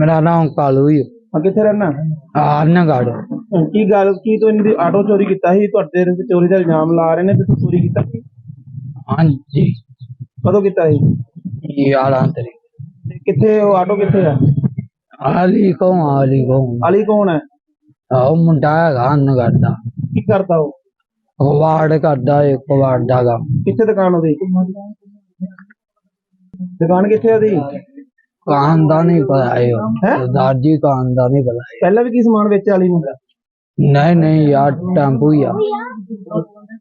ਮੇਰਾ ਨਾਮ ਕਾਲੂ ਹੀ ਆ ਕਿੱਥੇ ਰਹਿਣਾ ਆਨਗੜ ਕੀ ਗੱਲ ਕੀ ਤੂੰ ਇਹਦੀ ਆਟੋ ਚੋਰੀ ਕੀਤਾ ਸੀ? ਤੁਹਾਡੇ ਤੇ ਚੋਰੀ ਦਾ ਇਲਜ਼ਾਮ ਲਾ ਰਹੇ ਨੇ ਵੀ ਤੂੰ ਚੋਰੀ ਕੀਤਾ ਸੀ? ਹਾਂਜੀ। ਕਦੋਂ ਕੀਤਾ ਸੀ? ਯਾਰਾਂ ਤੇਰੀ? ਤੇ ਕਿੱਥੇ ਉਹ ਆਟੋ ਕਿੱਥੇ ਆ? ਆਲੀ ਕੋ ਆਲੀ ਕੋ ਅਲੀ ਕੌਣ ਹੈ? ਆਹ ਮੁੰਡਾ ਹੈਗਾ ਅਨਗੜ ਦਾ। ਕੀ ਕਰਦਾ ਉਹ? ਕਵਾੜ ਕਰਦਾ ਇੱਕ ਕਵਾੜ ਦਾ ਕਿੱਥੇ ਦੁਕਾਨ ਉਹਦੀ? ਦੁਕਾਨ ਕਿੱਥੇ ਉਹਦੀ? ਦਾ? ਸਰਦਾਰ ਜੀ ਕਾਨ ਦਾ ਨਹੀਂ ਪਤਾ ਹੈ ਪਹਿਲਾਂ ਵੀ ਕੀ ਸਮਾਨ ਵੇਚਿਆ ਅਲੀ ਨੂੰ? ਨਹੀਂ ਨਹੀਂ ਯਾਰ ਟੈਂਪੂ ਹੀ ਆ।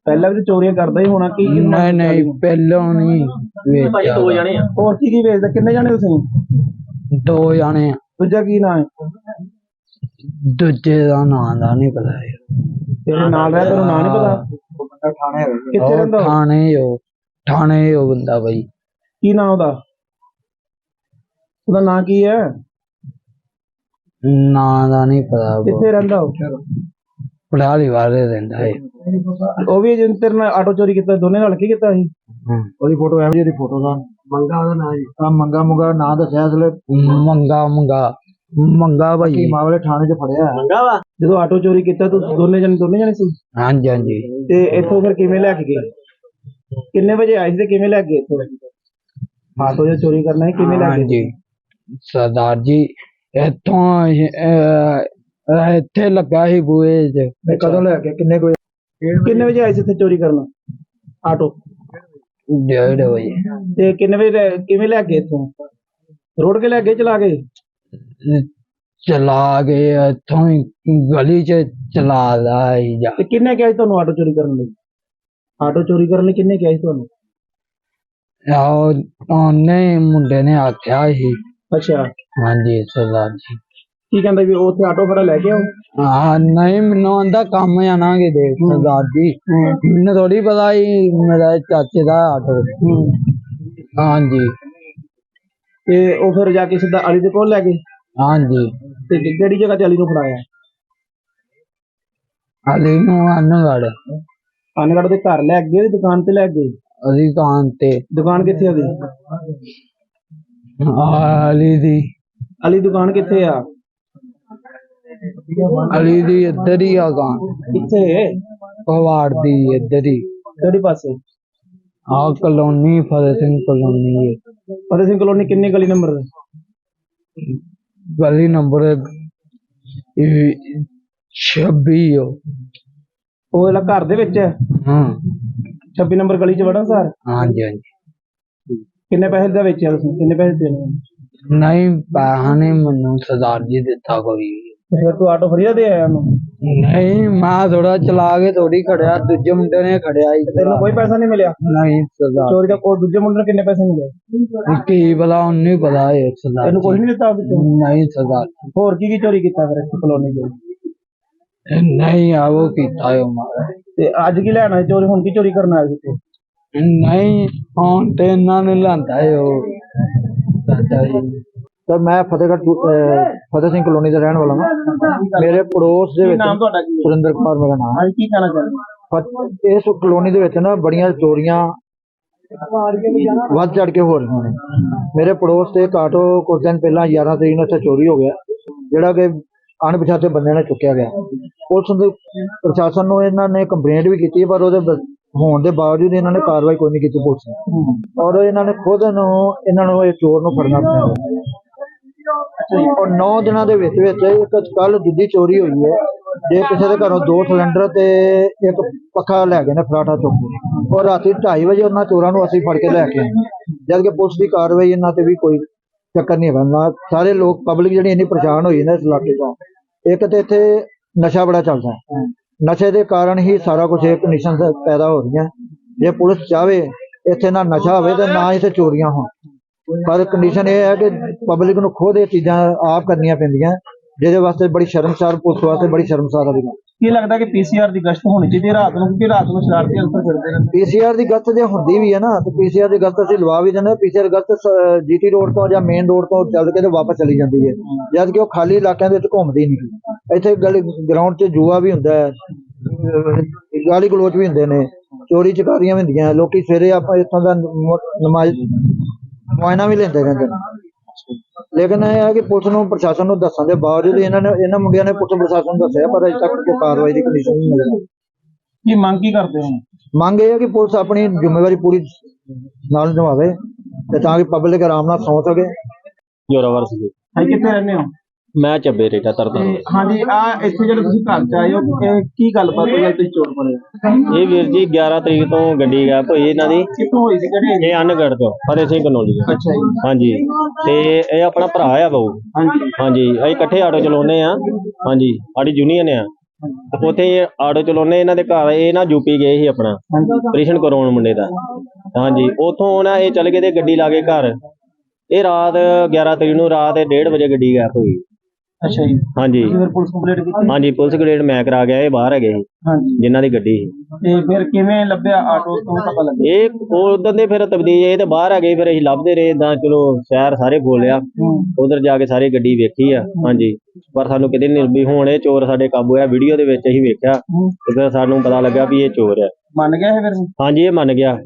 ਪਹਿਲਾਂ ਵੀ ਤਾਂ ਚੋਰੀਆਂ ਕਰਦਾ ਹੀ ਹੋਣਾ ਕੀ ਕੀ ਅਲੀ ਨਹੀਂ ਨੂੰ? ਪਹਿਲੋਂ ਨਹੀਂ ਵੇਚਿਆ। ਗਾ। ਹੋਰ ਕੀ ਕੀ ਵੇਚਦਾ ਕਿੰਨੇ ਜਾਣੇ ਤੁਸੀਂ? ਦੋ ਜਾਣੇ ਆ। ਦੂਜਾ ਕੀ ਨਾਂ ਹੈ? ਦੂਜੇ ਦਾ ਨਾਂ ਦਾ ਨਹੀਂ ਪਤਾ ਹੈ ਤੇਰੇ ਨਾਲ ਰਹਿ ਤੈਨੂੰ ਨਾਂ ਨਹੀਂ ਪਤਾ? ਕਿੱਥੇ ਉਹ ਰਹਿੰਦਾ ਉਹ? ਥਾਣੇ ਉਹ। ਥਾਣੇ ਉਹ ਬੰਦਾ ਬਈ। ਕੀ ਨਾਂ ਉਹਦਾ? ਉਹਦਾ ਨਾਂ ਕੀ ਹੈ? ਨਾਂ ਦਾ ਨਹੀਂ ਪਤਾ ਕਿੱਥੇ ਰਹਿੰਦਾ ਉਹ? ਪੜਾਲੀ ਵਾਲੇ ਰਹਿੰਦਾ ਹੈ ਉਹ ਵੀ ਜਿੰਨ ਤੇਰੇ ਨਾਲ ਆਟੋ ਚੋਰੀ ਕੀਤਾ ਦੋਨੇ ਨਾਲ ਕੀ ਕੀਤਾ ਸੀ? ਉਹਦੀ ਫੋਟੋ ਐਵੇਂ ਜਿਹੀ ਫੋਟੋ ਦਾ। ਮੰਗਾ ਉਹਦਾ ਨਾਂ ਜੀ। ਆ ਮੰਗਾ ਮੁੰਗਾ ਨਾਂ ਦੱਸਿਆ ਅਸਲੇ ਮੰਗਾ ਮੰਗਾ। ਮੰਗਾ ਕੀ ਭਾਈ ਮਾਮਲੇ ਥਾਣੇ 'ਚ ਫੜਿਆ। ਮੰਗਾ ਵਾ? ਜਦੋਂ ਆਟੋ ਚੋਰੀ ਕੀਤਾ ਤੂੰ ਦੋਨੇ ਜਣੇ ਦੋਨੇ ਜਣੇ ਸੀ? ਹਾਂਜੀ ਹਾਂਜੀ। ਤੇ ਇੱਥੋਂ ਫਿਰ ਕਿਵੇਂ ਲੈ ਕੇ ਗਏ? ਕਿੰਨੇ ਵਜੇ ਆਏ ਸੀ ਤੇ ਕਿਵੇਂ ਲੈ ਕੇ ਗਏ ਇੱਥੋਂ? ਆਟੋ ਜੇ ਚੋਰੀ ਕਰਨਾ ਹੈ ਕਿਵੇਂ ਲੈ ਕੇ ਗਏ? ਹਾਂਜੀ ਸਰਦਾਰ ਜੀ ਇੱਥੋਂ ਅਹ, ਅਹ, ਇੱਥੇ ਲੱਗਾ ਸੀ ਬੂਏ 'ਚ ਤੇ ਕਦੋਂ ਲੈ ਕੇ ਕਿੰਨੇ ਕੋਈ ਕਿੰਨੇ ਵਜੇ ਆਏ ਸੀ ਇੱਥੇ ਚੋਰੀ ਕਰਨ ਆਟੋ ਡੇਢ ਵਜੇ ਤੇ ਕਿੰਨੇ ਵਜੇ ਲੈ- ਕਿਵੇਂ ਲੈ ਕੇ ਗਏ ਇੱਥੋਂ ਰੋਡ ਕੇ ਲੈ ਗਏ ਚਲਾ ਗਏ ਚਲਾ ਗਏ ਇੱਥੋਂ ਹੀ ਗਲੀ 'ਚ ਚਲਾ ਦਾ ਜਾ ਤੇ ਕਿੰਨੇ ਕਿਹਾ ਸੀ ਤੁਹਾਨੂੰ ਆਟੋ ਚੋਰੀ ਕਰਨ ਲਈ ਆਟੋ ਚੋਰੀ ਕਰਨ ਲਈ ਕਿੰਨੇ ਕਿਹਾ ਸੀ ਤੁਹਾਨੂੰ ਆਹ ਉਹਨੇ ਮੁੰਡੇ ਨੇ ਆਖਿਆ ਸੀ ਅੱਛਾ। ਹਾਂਜੀ ਸਰਦਾਰ ਜੀ। ਕੀ ਕਹਿੰਦਾ ਵੀ ਉੱਥੇ ਆਟੋ ਖੜਾ ਲੈ ਕੇ ਆਓ? ਹਾਂ ਨਹੀਂ ਮੈਨੂੰ ਆਂਦਾ ਕੰਮ ਜਾਣਾਂਗੇ ਦੇ ਸਰਦਾਰ ਜੀ। ਮੈਨੂੰ ਥੋੜੀ ਪਤਾ ਸੀ ਮੇਰਾ ਚਾਚੇ ਦਾ ਆਟੋ। ਹਾਂਜੀ। ਤੇ ਉਹ ਫਿਰ ਜਾ ਕੇ ਸਿੱਧਾ ਅਲੀ ਦੇ ਕੋਲ ਲੈ ਗਏ? ਹਾਂਜੀ। ਤੇ ਕਿਹੜੀ ਜਗ੍ਹਾ ਤੇ ਅਲੀ ਨੂੰ ਫੜਾਇਆ? ਅਲੀ ਨੂੰ ਅਨਗੜ ਅਨਗੜ ਦੇ ਘਰ ਲੈ ਗਏ ਦੁਕਾਨ ਤੇ ਲੈ ਗਏ? ਅਲੀ ਕਾਂ ਤੇ। ਦੁਕਾਨ ਕਿੱਥੇ ਆ ਉਹਦੀ? ਅਲੀ ਦੀ। ਅਲੀ ਦੁਕਾਨ ਕਿੱਥੇ ਆ? ਅਲੀ ਦੀ ਇੱਧਰ ਹੀ ਆ ਕਾਂ ਕਿੱਥੇ? ਕਵਾੜ ਦੀ ਇੱਧਰ ਹੀ। ਕਿਹੜੀ ਪਾਸੇ? ਆ ਕਲੋਨੀ ਫਤਿਹ ਸਿੰਘ ਕਲੋਨੀ ਹੈ। ਫਤਿਹ ਸਿੰਘ ਕਲੋਨੀ ਕਿੰਨੀ ਗਲੀ ਨੰਬਰ ਗਲੀ ਨੰਬਰ 26 ਹੋ ਉਹ ਜਿਹੜਾ ਘਰ ਦੇ ਵਿੱਚ ਹੈ? ਹਾਂ। 26 ਨੰਬਰ ਗਲੀ ਚ ਵੜਨ ਸਰ? ਹਾਂਜੀ ਹਾਂਜੀ। ਕਿੰਨੇ ਪੈਸੇ ਦਾ ਵੇਚਿਆ ਤੁਸੀਂ? ਕਿੰਨੇ ਪੈਸੇ ਦੇਣੇ ਨਹੀਂ ਪੈਸਾ ਨਹੀਂ ਮੈਨੂੰ ਸਰਦਾਰ ਜੀ ਦਿੱਤਾ ਕੋਈ। ਤੇ ਫਿਰ ਤੂੰ ਆਟੋ ਫਰੀਆ ਦੇ ਆਇਆ ਉਹਨੂੰ? ਨਹੀਂ ਮੈਂ ਥੋੜਾ ਚਲਾ ਕੇ ਥੋੜੀ ਖੜਿਆ ਦੂਜੇ ਮੁੰਡੇ ਨੇ ਖੜਿਆ ਹੀ ਤੈਨੂੰ ਕੋਈ ਪੈਸਾ ਨਹੀਂ ਮਿਲਿਆ? ਨਹੀਂ ਸਰਦਾਰ ਚੋਰੀ ਦਾ ਕੋਈ ਦੂਜੇ ਮੁੰਡੇ ਨੂੰ ਕਿੰਨੇ ਪੈਸੇ ਮਿਲੇ? ਕੀ ਪਤਾ ਉਹਨੂੰ ਹੀ ਪਤਾ ਹੈ ਸਰਦਾਰ ਤੈਨੂੰ ਕੁਝ ਨਹੀਂ ਦਿੱਤਾ ਉਹਦੇ ਚੋਂ? ਨਹੀਂ ਸਰਦਾਰ ਹੋਰ ਕੀ ਕੀ ਚੋਰੀ ਕੀਤਾ ਫਿਰ ਇਸ ਕਲੋਨੀ ਚ? ਨਹੀਂ ਆ ਉਹ ਕੀਤਾ ਹੈ ਮਾਰਾ ਤੇ ਅੱਜ ਕੀ ਲੈਣਾ ਹੈ ਚੋਰੀ? ਹੁਣ ਕੀ ਚੋਰੀ ਕਰਨ ਆਇਆ ਸੀ ਤੂੰ ਨਹੀਂ ਹੁਣ ਤੇ ਇਹਨਾਂ ਨੇ ਲਾਂਦਾ ਹੈ ਉਹ ਚਾਚਾ ਜੀ ਸਰ ਮੈਂ Fatehgarh to- uh Fateh Singh colony ਦਾ ਰਹਿਣ ਵਾਲਾ ਹਾਂ ਮੇਰੇ ਪੜੋਸ ਦੇ ਕੀ ਵਿੱਚ ਨਾਮ ਤੁਹਾਡਾ ਕੀ ਹੈ? ਸੁਰਿੰਦਰ ਕੁਮਾਰ ਮੇਰਾ ਨਾਮ ਅੱਜ ਕੀ ਕਹਿਣਾ ਚਾਹੁੰਦੇ ਹੈ? ਫਤ- ਇਸ ਕਲੋਨੀ ਦੇ ਵਿੱਚ ਨਾ ਬੜੀਆਂ ਚੋਰੀਆਂ ਵੱਧ ਚੜ ਕੇ ਹੋ ਰਹੀਆਂ ਨੇ ਮੇਰੇ ਪੜੋਸ ਤੇ ਇੱਕ ਆਟੋ ਕੁਝ ਦਿਨ ਪਹਿਲਾਂ 11 ਤਰੀਕ ਨੂੰ ਇੱਥੇ ਚੋਰੀ ਹੋ ਗਿਆ ਜਿਹੜਾ ਕਿ ਅਣਪਛਾਤੇ ਬੰਦਿਆਂ ਨੇ ਚੁੱਕਿਆ ਗਿਆ ਪੁਲਿਸ ਦੇ ਪ੍ਰਸ਼ਾਸਨ ਨੂੰ ਇਹਨਾਂ ਨੇ ਕੰਪਲੇਂਟ ਵੀ ਕੀਤੀ ਪਰ ਉਹਦੇ ਬ- ਹੋਣ ਦੇ ਬਾਵਜੂਦ ਇਹਨਾਂ ਨੇ ਕਾਰਵਾਈ ਕੋਈ ਨਹੀਂ ਕੀਤੀ ਪੁਲਿਸ ਨੇ। ਔਰ ਇਹਨਾਂ ਨੇ ਖੁਦ ਨੂੰ ਇਹਨਾਂ ਨੂੰ ਇਹ ਚੋਰ ਨੂੰ ਫੜਨਾ ਪਿਆ। ਔਰ 9 ਦਿਨਾਂ ਦੇ ਵਿੱਚ ਵਿੱਚ ਇੱਕ ਕੱਲ ਦੂਜੀ ਚੋਰੀ ਹੋਈ ਹੈ। ਜੇ ਕਿਸੇ ਦੇ ਘਰੋਂ ਦੋ ਸਿਲੰਡਰ ਤੇ ਇੱਕ ਪੱਖਾ ਲੈ ਗਏ ਨੇ ਫਰਾਟਾ ਚੁੱਕ ਕੇ ਔਰ ਰਾਤੀ 2:30 ਵਜੇ ਉਹਨਾਂ ਚੋਰਾਂ ਨੂੰ ਅਸੀਂ ਫੜ ਕੇ ਲੈ ਕੇ ਆਏ। ਜਦ ਕਿ ਪੁਲਿਸ ਦੀ ਕਾਰਵਾਈ ਇਹਨਾਂ ਤੇ ਵੀ ਕੋਈ ਚੱਕਰ ਨਹੀਂ ਹੈਗਾ ਸਾਰੇ ਲੋਕ ਪਬਲਿਕ ਜਿਹੜੀ ਇੰਨੀ ਪਰੇਸ਼ਾਨ ਹੋਈ ਨਾ ਇਸ ਇਲਾਕੇ ਤੋਂ ਇੱਕ ਤੇ ਇੱਥੇ ਨਸ਼ਾ ਬੜਾ ਚੱਲਦਾ ਹੈ। ਨਸ਼ੇ ਦੇ ਕਾਰਨ ਹੀ ਸਾਰਾ ਕੁਝ ਇਹ ਕੰਡੀਸ਼ਨ ਪੈਦਾ ਹੋ ਰਹੀਆਂ। ਜੇ ਪੁਲਿਸ ਚਾਹਵੇ ਇੱਥੇ ਨਾ ਨਸ਼ਾ ਹੋਵੇ ਤੇ ਨਾ ਇੱਥੇ ਚੋਰੀਆਂ ਹੋਣ। ਪਰ ਕੰਡੀਸ਼ਨ ਇਹ ਹੈ ਕਿ ਪਬਲਿਕ ਨੂੰ ਖੁਦ ਇਹ ਚੀਜ਼ਾਂ ਆਪ ਕਰਨੀਆਂ ਪੈਂਦੀਆਂ। ਜਿਹਦੇ ਵਾਸਤੇ ਬੜੀ ਸ਼ਰਮਸਾਰ, ਪੁਲਿਸ ਵਾਸਤੇ ਬੜੀ ਸ਼ਰਮਸਾਰ ਵਾਲੀ ਗੱਲ ਕੀ ਲੱਗਦਾ ਕਿ ਪੀਸੀਆਰ ਦੀ ਗਸ਼ਤ ਹੋਣੀ ਚਾਹੀਦੀ ਹੈ ਰਾਤ ਨੂੰ, ਕਿਉਂਕਿ ਰਾਤ ਨੂੰ ਸ਼ਰਾਰਤੀ ਅੰਸਰ ਫਿਰਦੇ ਰਹਿੰਦੇ ਪੀਸੀਆਰ ਦੀ ਗਸ਼ਤ ਜੇ ਹੁੰਦੀ ਵੀ ਹੈ ਨਾ, ਤੇ ਪੀਸੀਆਰ ਦੀ ਗਸ਼ਤ ਅਸੀਂ ਲਵਾ ਵੀ ਦਿੰਦੇ ਪੀਸੀਆਰ ਗਸ਼ਤ ਜੀਟੀ ਰੋਡ ਤੋਂ ਜਾਂ ਮੇਨ ਰੋਡ ਤੋਂ ਚੱਲ ਕੇ ਤੇ ਵਾਪਸ ਚਲੀ ਜਾਂਦੀ ਹੈ। ਜਦ ਕਿ ਉਹ ਖਾਲੀ ਇਲਾਕਿਆਂ ਦੇ ਵਿੱਚ ਘੁੰਮਦੀ ਨਹੀਂ। ਇੱਥੇ ਗਲੀ ਗਰਾਊਂਡ 'ਚ ਜੂਆ ਵੀ ਹੁੰਦਾ ਹੈ ਗਾਲੀ ਗਲੋਚ ਵੀ ਹੁੰਦੇ ਨੇ, ਚੋਰੀ ਚਕਾਰੀਆਂ ਵੀ ਹੁੰਦੀਆਂ, ਲੋਕੀ ਸਵੇਰੇ ਆਪਾਂ ਇੱਥੋਂ ਦਾ ਨਮ- ਨਮਾਜ਼ ਮੁਆਇਨਾ ਵੀ ਲੈਂਦੇ ਰਹਿੰਦੇ ਨੇ। ਲੇਕਿਨ ਇਹ ਹੈ ਕਿ ਪੁਲਿਸ ਨੂੰ ਪ੍ਰਸ਼ਾਸਨ ਨੂੰ ਦੱਸਣ ਦੇ ਬਾਵਜੂਦ ਇਹਨਾਂ ਨੇ ਇਹਨਾਂ ਮੁੰਡਿਆਂ ਨੇ ਪੁਲਿਸ ਪ੍ਰਸ਼ਾਸਨ ਨੂੰ ਦੱਸਿਆ ਪਰ ਅਜੇ ਤੱਕ ਕੋਈ ਕਾਰਵਾਈ ਦੀ ਕੰਡੀਸ਼ਨ ਨਹੀਂ ਮਿਲੀ। ਕੀ ਮੰਗ ਕੀ ਕਰਦੇ ਹੋ? ਮੰਗ ਇਹ ਹੈ ਕਿ ਪੁਲਿਸ ਆਪਣੀ ਜ਼ਿੰਮੇਵਾਰੀ ਪੂਰੀ ਨਾਲ ਨਿਭਾਵੇ ਤੇ ਤਾਂ ਕਿ ਪਬਲਿਕ ਆਰਾਮ ਨਾਲ ਸੌਂ ਸਕੇ। ਜੋਰਾਵਰ ਸੀ ਹਾਂ ਕਿੱਥੇ ਰਹਿੰਦੇ ਹੋ? ਮੈਂ ਚੱਬੇ ਰੇਟਾ ਤਰਦਾ ਤੇ ਹਾਂਜੀ ਆ ਇੱਥੇ ਜਿਹੜੇ ਤੁਸੀਂ ਘਰ ਚ ਆਏ ਹੋ ਇਹ ਕੀ ਗੱਲਬਾਤ ਹੋਈ ਤੁਸੀਂ ਚੋਰ ਪੜੇ ਇਹ ਵੀਰ ਜੀ 11 ਤਰੀਕ ਤੋਂ ਗੱਡੀ ਗਾਇਬ ਹੋਈ ਇਹਨਾਂ ਦੀ। ਕਿੱਥੋਂ ਹੋਈ ਸੀ ਕਿਹੜੇ ਇਹ ਅਨਗੜ ਤੋਂ ਫਤਿਹ ਸਿੰਘ ਕਨੋਲੀ ਤੋਂ। ਅੱਛਾ ਜੀ। ਹਾਂਜੀ ਤੇ ਇਹ ਆਪਣਾ ਭਰਾ ਆ ਬਾਊ ਹਾਂਜੀ। ਹਾਂਜੀ ਅਸੀਂ ਇਕੱਠੇ ਆਟੋ ਚਲਾਉਂਦੇ ਆ ਹਾਂਜੀ ਸਾਡੀ ਯੂਨੀਅਨ ਆ। ਉੱਥੇ ਆਟੋ ਚਲਾਉਂਦੇ ਇਹਨਾਂ ਦੇ ਘਰ ਇਹ ਨਾ ਯੂਪੀ ਗਏ ਸੀ ਆਪਣਾ ਹਾਂਜੀ। ਆਪਰੇਸ਼ਨ ਕਰਾਉਣ ਮੁੰਡੇ ਦਾ। ਹਾਂਜੀ ਉੱਥੋਂ ਨਾ ਇਹ ਚਲੇ ਗਏ ਤੇ ਗੱਡੀ ਲਾ ਕੇ ਘਰ। ਇਹ ਰਾਤ 11 ਤਰੀਕ ਨੂੰ ਰਾਤ 1:30 ਵਜੇ ਗੱਡੀ ਗਾਇਬ ਹੋਈ। ਅੱਛਾ ਜੀ। ਹਾਂਜੀ। ਤੁਸੀਂ ਫਿਰ ਪੁਲਿਸ ਕੰਪਲੀਟ ਕੀਤੀ? ਹਾਂਜੀ ਪੁਲਿਸ ਗ੍ਰੇਡ ਮੈਂ ਕਰਾ ਗਿਆ ਇਹ ਬਾਹਰ ਹੈਗੇ। ਸੀ ਹਾਂਜੀ। ਜਿਨ੍ਹਾਂ ਦੀ ਗੱਡੀ ਸੀ। ਤੇ ਫਿਰ ਕਿਵੇਂ ਲੱਭਿਆ ਆਟੋ ਤੋਂ ਪਤਾ ਲੱਗਿਆ? ਇਹ ਉਦੋਂ ਦੇ ਫਿਰ ਤਬਦੀਲ ਇਹ ਤੇ ਬਾਹਰ ਆ ਗਏ ਫਿਰ ਅਸੀਂ ਲੱਭਦੇ ਰਹੇ ਤਾਂ ਚਲੋ ਸ਼ਹਿਰ ਸਾਰੇ ਬੋਲਿਆ ਉਧਰ ਜਾ ਕੇ ਸਾਰੀ ਗੱਡੀ ਵੇਖੀ ਆ ਹਾਂਜੀ। ਪਰ ਸਾਨੂੰ ਕਿਤੇ ਵੀ ਹੁਣ ਇਹ ਚੋਰ ਸਾਡੇ ਕਾਬੂ ਆ ਵੀਡੀਓ ਦੇ ਵਿੱਚ ਅਸੀਂ ਵੇਖਿਆ। ਤੇ ਫਿਰ ਸਾਨੂੰ ਪਤਾ ਲੱਗਾ ਵੀ ਇਹ ਚੋਰ ਆ। ਮੰਨ ਗਿਆ ਇਹ ਫਿਰ? ਹਾਂਜੀ ਇਹ ਮੰਨ ਗਿਆ।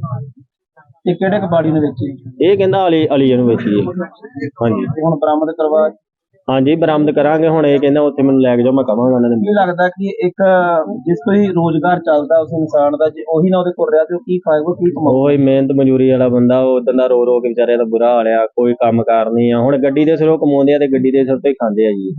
ਇਹ ਕਿਹੜੇ ਕਬਾੜੀ ਨੇ ਵੇਚੀ? ਇਹ ਕਹਿੰਦਾ ਅਲੀ ਅਲੀ ਨੂੰ ਵੇਚੀ ਹੈ ਹਾਂਜੀ। ਹੁਣ ਬਰਾਮਦ ਕਰਵਾ ਹਾਂਜੀ ਬਰਾਮਦ ਕਰਾਂਗੇ। ਹੁਣ ਇਹ ਕਹਿੰਦਾ ਉੱਥੇ ਮੈਨੂੰ ਲੈ ਕੇ ਜਾਓ ਮੈਂ ਕਵਾਂਗਾ ਉਹਨਾਂ ਨੂੰ। ਕੀ ਲੱਗਦਾ ਕਿ ਇੱਕ ਜਿਸ ਤੋਂ ਹੀ ਰੋਜ਼ਗਾਰ ਚੱਲਦਾ ਉਸ ਇਨਸਾਨ ਦਾ ਜੇ ਉਹੀ ਨਾ ਉਹਦੇ ਕੋਲ ਰਿਹਾ ਤੇ ਉਹ ਕੀ ਖਾਏਗਾ ਕੀ ਕਮਾਊਗਾ? ਹੀ ਮਿਹਨਤ ਮਜ਼ਦੂਰੀ ਵਾਲਾ ਬੰਦਾ ਉਹ ਉਦੋਂ ਦਾ ਰੋ ਰੋ ਕੇ ਵਿਚਾਰੇ ਦਾ ਬੁਰਾ ਹਾਲ ਆ ਕੋਈ ਕੰਮ ਕਾਰ ਨਹੀਂ ਆ। ਹੁਣ ਗੱਡੀ ਦੇ ਸਿਰੋਂ ਕਮਾਉਂਦੇ ਆ ਤੇ ਗੱਡੀ ਦੇ ਸਿਰ ਤੋਂ ਹੀ ਖਾਂਦੇ ਆ ਜੀ।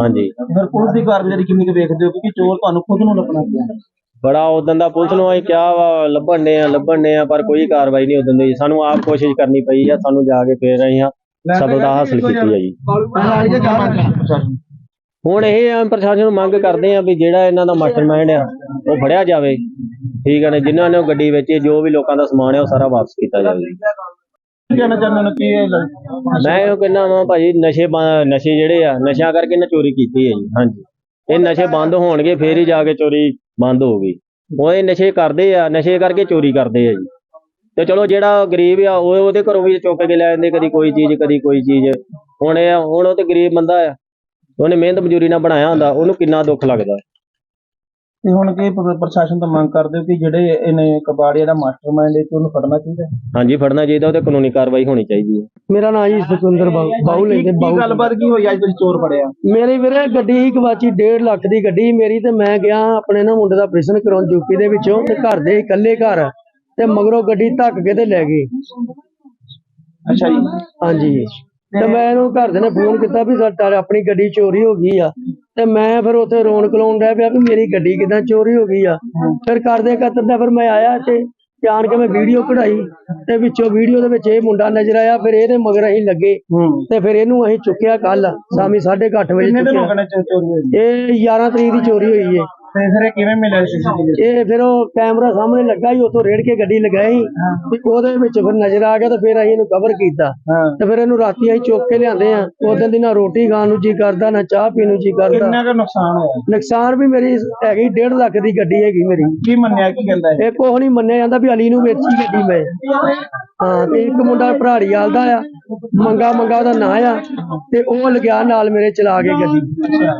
ਹਾਂਜੀ। ਫਿਰ ਪੁਲਿਸ ਦੀ ਕਾਰਗੁਜ਼ਾਰੀ ਕਿੰਨੀ ਕੁ ਵੇਖਦੇ ਹੋ? ਕਿਉਂਕਿ ਚੋਰ ਤੁਹਾਨੂੰ ਖੁਦ ਨੂੰ ਲੱਭਣਾ ਪਿਆ। ਬੜਾ ਉਦੋਂ ਦਾ ਪੁਲਿਸ ਨੂੰ ਅਸੀਂ ਕਿਹਾ ਵਾ ਲੱਭਣ ਨੇ ਆ ਲੱਭਣ ਨੇ ਆ ਪਰ ਕੋਈ ਕਾਰਵਾਈ ਨਹੀਂ ਉਦੋਂ ਦੀ। ਸਾਨੂੰ ਆਪ ਕੋਸ਼ਿਸ਼ ਕਰਨੀ ਪਈ ਆ ਸਾਨੂੰ ਜਾ ਕੇ ਫੇਰ ਅਸੀਂ ਆ। ਸਫਲਤਾ ਹਾਸਲ ਕੀਤੀ ਆ ਜੀ। ਹੁਣ ਇਹ ਆ ਪ੍ਰਸ਼ਾਸਨ ਨੂੰ ਮੰਗ ਕਰਦੇ ਆ ਵੀ ਜਿਹੜਾ ਇਹਨਾਂ ਦਾ ਮਾਸਟਰਮਾਈਂਡ ਆ ਉਹ ਫੜਿਆ ਜਾਵੇ। ਠੀਕ ਆ ਨੇ ਜਿਨ੍ਹਾਂ ਨੇ ਉਹ ਗੱਡੀ ਵੇਚੀ ਜੋ ਵੀ ਲੋਕਾਂ ਦਾ ਸਮਾਨ ਹੈ ਉਹ ਸਾਰਾ ਵਾਪਸ ਕੀਤਾ ਜਾਵੇ। ਹੋ ਮੈਂ ਇਹ ਕਹਿੰਦਾ ਵਾਂ ਭਾਜੀ ਨਸ਼ੇ ਨਸ਼ੇ ਜਿਹੜੇ ਆ ਨਸ਼ਿਆਂ ਕਰਕੇ ਇਹਨਾਂ ਚੋਰੀ ਕੀਤੀ ਹੈ ਜੀ ਹਾਂਜੀ। ਇਹ ਨਸ਼ੇ ਬੰਦ ਹੋਣਗੇ ਫੇਰ ਹੀ ਜਾ ਕੇ ਚੋਰੀ ਬੰਦ ਹੋਊਗੀ। ਉਹ ਇਹ ਨਸ਼ੇ ਕਰਦੇ ਆ ਨਸ਼ੇ ਕਰਕੇ ਚੋਰੀ ਕਰਦੇ ਆ ਜੀ। ਤੇ ਚਲੋ ਜਿਹੜਾ ਗਰੀਬ ਆ ਉਹ ਉਹਦੇ ਘਰੋਂ ਵੀ ਚੁੱਕ ਕੇ ਲੈ ਜਾਂਦੇ ਕਦੀ ਕੋਈ ਚੀਜ਼ ਕਦੀ ਕੋਈ ਚੀਜ਼। ਹੁਣ ਇਹ ਹੁਣ ਉਹ ਤੇ ਗਰੀਬ ਬੰਦਾ ਆ ਉਹਨੇ ਮਿਹਨਤ ਮਜ਼ਦੂਰੀ ਨਾਲ ਬਣਾਇਆ ਹੁੰਦਾ ਉਹਨੂੰ ਕਿੰਨਾ ਦੁੱਖ ਲੱਗਦਾ? ਤੇ ਹੁਣ ਕੀ ਪ੍ਰ- ਪ੍ਰਸ਼ਾਸਨ ਤੋਂ ਮੰਗ ਕਰਦੇ ਹੋ ਕਿ ਜਿਹੜੇ ਇਹਨੇ ਕਬਾੜੀਆ ਦਾ ਮਾਸਟਰਮਾਈਂਡ ਹੈ ਕਿ ਉਹਨੂੰ ਫੜਨਾ ਚਾਹੀਦਾ ਹੈ? ਹਾਂਜੀ ਫੜਨਾ ਚਾਹੀਦਾ ਉਹ ਤੇ ਕਾਨੂੰਨੀ ਕਾਰਵਾਈ ਹੋਣੀ ਚਾਹੀਦੀ ਹੈ। ਮੇਰਾ ਨਾਮ ਜੀ ਸੁਖਵਿੰਦਰ ਬਾਹੂ ਕੀ ਕੀ ਗੱਲਬਾਤ ਕੀ ਹੋਈ ਅੱਜ ਤੁਸੀਂ ਚੋਰ ਫੜਿਆ? ਮੇਰੀ ਵੀਰੇ ਗੱਡੀ ਹੀ ਗਵਾਚੀ 1.5 ਲੱਖ ਦੀ ਗੱਡੀ ਮੇਰੀ ਤੇ ਮੈਂ ਗਿਆ ਆਪਣੇ ਨਾ ਮੁੰਡੇ ਦਾ ਆਪਰੇਸ਼ਨ ਕਰਾਉਣ ਯੂਪੀ ਦੇ ਵਿੱਚੋਂ ਤੇ ਘਰ ਦੇ ਇਕੱਲੇ ਘਰ। ਤੇ ਮਗਰੋਂ ਗੱਡੀ ਧੱਕ ਕੇ ਤੇ ਲੈ ਗਏ। ਅੱਛਾ ਜੀ। ਹਾਂਜੀ। ਤੇ ਮੈਂ ਇਹਨੂੰ ਘਰ ਦੇ ਨੇ ਫੋਨ ਕੀਤਾ ਵੀ ਸਾਡਾ ਆਪਣੀ ਗੱਡੀ ਚੋਰੀ ਹੋ ਗਈ ਆ। ਤੇ ਮੈਂ ਫਿਰ ਉੱਥੇ ਰੋਣ ਕਲਾਉਣ ਡਿਆ ਪਿਆ ਵੀ ਮੇਰੀ ਗੱਡੀ ਕਿਦਾਂ ਚੋਰੀ ਹੋ ਗਈ ਆ। ਫਿਰ ਕਰਦੇ ਕਤਰ ਫਿਰ ਮੈਂ ਆਇਆ ਤੇ ਜਾਣ ਕੇ ਮੈਂ ਵੀਡੀਓ ਕਢਾਈ ਤੇ ਵਿੱਚੋਂ ਵੀਡੀਓ ਦੇ ਵਿੱਚ ਇਹ ਮੁੰਡਾ ਨਜ਼ਰ ਆਇਆ ਫਿਰ ਇਹਦੇ ਮਗਰ ਅਸੀਂ ਲੱਗੇ। ਤੇ ਫਿਰ ਇਹਨੂੰ ਅਸੀਂ ਚੁੱਕਿਆ ਕੱਲ ਸ਼ਾਮੀ 8:30 ਵਜੇ ਚੁੱਕਿਆ। ਇਹ 11 ਤਰੀਕ ਦੀ ਚੋਰੀ ਹੋਈ ਏ। ਤੇ ਫਿਰ ਇਹ ਕਿਵੇਂ ਮਿਲਿਆ ਸੀਸੀਟੀਵੀ ਇਹ ਫਿਰ ਉਹ ਕੈਮਰਾ ਸਾਹਮਣੇ ਲੱਗਾ ਹੀ ਉੱਥੋਂ ਰੇੜ ਕੇ ਗੱਡੀ ਲਗਾਈ। ਤੇ ਉਹਦੇ ਵਿੱਚ ਫਿਰ ਨਜ਼ਰ ਆ ਗਿਆ ਤੇ ਫਿਰ ਅਸੀਂ ਇਹਨੂੰ ਕਵਰ ਕੀਤਾ। ਤੇ ਫਿਰ ਇਹਨੂੰ ਰਾਤੀ ਅਸੀਂ ਚੁੱਕ ਕੇ ਲਿਆਂਦੇ ਆ ਉਦੋਂ ਦੀ ਨਾ ਰੋਟੀ ਖਾਣ ਨੂੰ ਜੀ ਕਰਦਾ ਨਾ ਚਾਹ ਪੀਣ ਨੂੰ ਜੀ ਕਰਦਾ। ਕਿੰਨਾ ਕੁ ਨੁਕਸਾਨ ਹੋਇਆ? ਨੁਕਸਾਨ ਵੀ ਮੇਰੀ ਹੈਗੀ 1.5 ਲੱਖ ਦੀ ਗੱਡੀ ਹੈਗੀ ਮੇਰੀ। ਕੀ ਮੰਨਿਆ ਕੀ ਕਹਿੰਦਾ ਇਹ? ਕੁਛ ਨਹੀਂ ਮੰਨਿਆ ਜਾਂਦਾ ਵੀ ਅਲੀ ਨੂੰ ਵੇਚੀ ਗੱਡੀ ਮੈਂ। ਹਾਂ ਤੇ ਇੱਕ ਮੁੰਡਾ ਭਰਾੜੀ ਵਾਲ ਦਾ ਆ ਮੰਗਾ ਮੰਗਾ ਉਹਦਾ ਨਾਂ ਆ ਤੇ ਉਹ ਲਗਿਆ ਨਾਲ ਮੇਰੇ ਚਲਾ ਕੇ ਗੱਡੀ।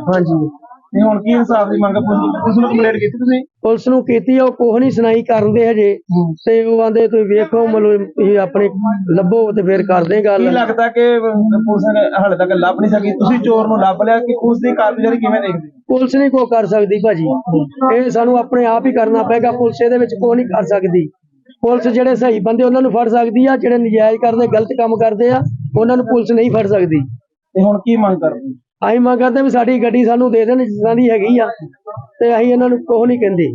ਹਾਂਜੀ। ਤੇ ਹੁਣ ਕੀ ਇਨਸਾਫ ਦੀ ਮੰਗ ਪੁਲਿਸ ਨੂੰ ਕੰਪਲੇਂਟ ਕੀਤੀ ਤੁਸੀਂ? ਪੁਲਿਸ ਨੂੰ ਕੀਤੀ ਆ, ਉਹ ਕੁਛ ਨਹੀਂ ਸੁਣਾਈ ਕਰਨ ਦੇ ਹਜੇ। ਤੇ ਉਹ ਆਂਦੇ ਤੁਸੀਂ ਵੇਖੋ ਮਤਲਬ ਤੁਸੀਂ ਆਪਣੇ ਲੱਭੋ ਤੇ ਫਿਰ ਕਰਦੇ ਕੀ ਗੱਲ। ਲੱਗਦਾ ਕਿ ਪੁਲਿਸ ਨੇ ਹਾਲੇ ਤੱਕ ਲੱਭ ਨਹੀਂ ਸਕੀ? ਤੁਸੀਂ ਚੋਰ ਨੂੰ ਲੱਭ ਲਿਆ ਕਿ ਪੁਲਿਸ ਦੀ ਕਾਰਗੁਜ਼ਾਰੀ ਕਿਵੇਂ ਦੇਖਦੇ ਹੋ? ਪੁਲਿਸ ਨਹੀਂ ਕੋ ਕਰ ਸਕਦੀ ਭਾਜੀ। ਇਹ ਸਾਨੂੰ ਆਪਣੇ ਆਪ ਹੀ ਕਰਨਾ ਪਏਗਾ ਪੁਲਿਸ ਇਹਦੇ ਵਿੱਚ ਨਹੀਂ ਕਰ ਸਕਦੀ। ਪੁਲਿਸ ਜਿਹੜੇ ਸਹੀ ਬੰਦੇ ਉਹਨਾਂ ਨੂੰ ਫੜ ਸਕਦੀ ਆ ਜਿਹੜੇ ਨਜਾਇਜ਼ ਕਰਦੇ ਗਲਤ ਕੰਮ ਕਰਦੇ ਆ ਉਹਨਾਂ ਨੂੰ ਪੁਲਿਸ ਨਹੀਂ ਫੜ ਸਕਦੀ। ਤੇ ਹੁਣ ਕੀ ਮੰਗ ਕਰਦੇ? ਅਸੀਂ ਮੰਗ ਕਰਦੇ ਵੀ ਸਾਡੀ ਗੱਡੀ ਸਾਨੂੰ ਦੇ ਦੇਣ ਜਿੱਦਾਂ ਦੀ ਹੈਗੀ ਆ, ਤੇ ਅਸੀਂ ਇਹਨਾਂ ਨੂੰ ਕੁਛ ਨਹੀਂ ਕਹਿੰਦੇ।